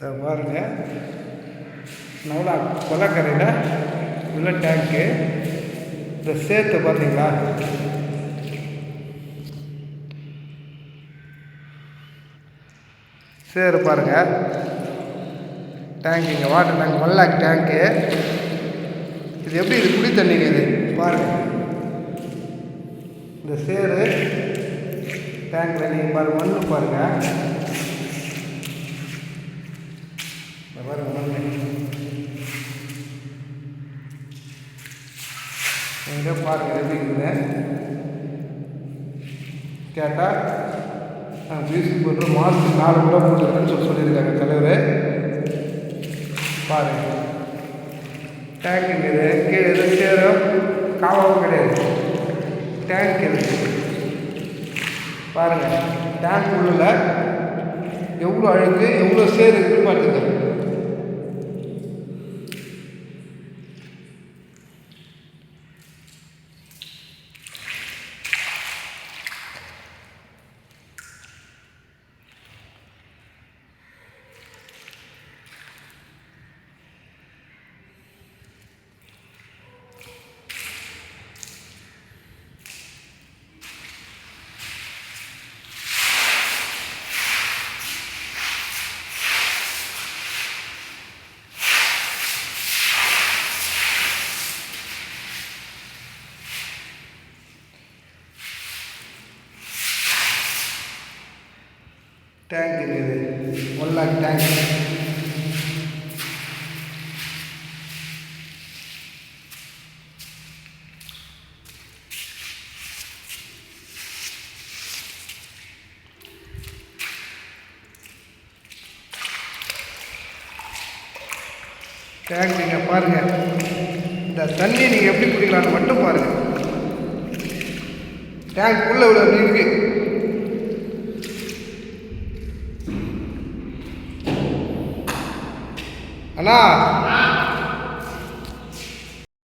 இதை பாருங்க. நல்லா கொலக்கரையில் உள்ள டேங்க்கு இந்த சேர்த்து பார்த்தீங்களா சேரு பாருங்க. டேங்க் இங்கே வாட்டர் டேங்க் ஒன் லேக் டேங்க்கு இது எப்படி இது குடி தண்ணிங்க இது? பாருங்க. இந்த சேரு டேங்க்கில் நீங்கள் பாருங்க மண்ணு பாருங்க. எவ்வாறு பாருங்க பாருங்கள் நீங்களே கேட்டால் நான் மியூசிக் போட்டு மாதத்துக்கு நாலு கூட போட்டுக்கிறேன்னு சொல்லி சொல்லியிருக்காங்க தலைவர். பாருங்க. டேங்க் இருக்குது கீழே இது சேரும் காவாவும் கிடையாது. டேங்க் இருக்குது பாருங்கள் டேங்க் உள்ள எவ்வளோ அழுக்கு எவ்வளோ சேர் இருக்குன்னு பார்த்துக்கோங்க. டேங்க் இருக்குது ஒன் லேக் டேங்க் டேங்க் நீங்கள் பாருங்கள் இந்த தண்ணி நீங்கள் எப்படி குடிக்கலான்னு மட்டும் பாருங்கள் டேங்க் உள்ள இவ்வளோ இருக்குது அண்ணா.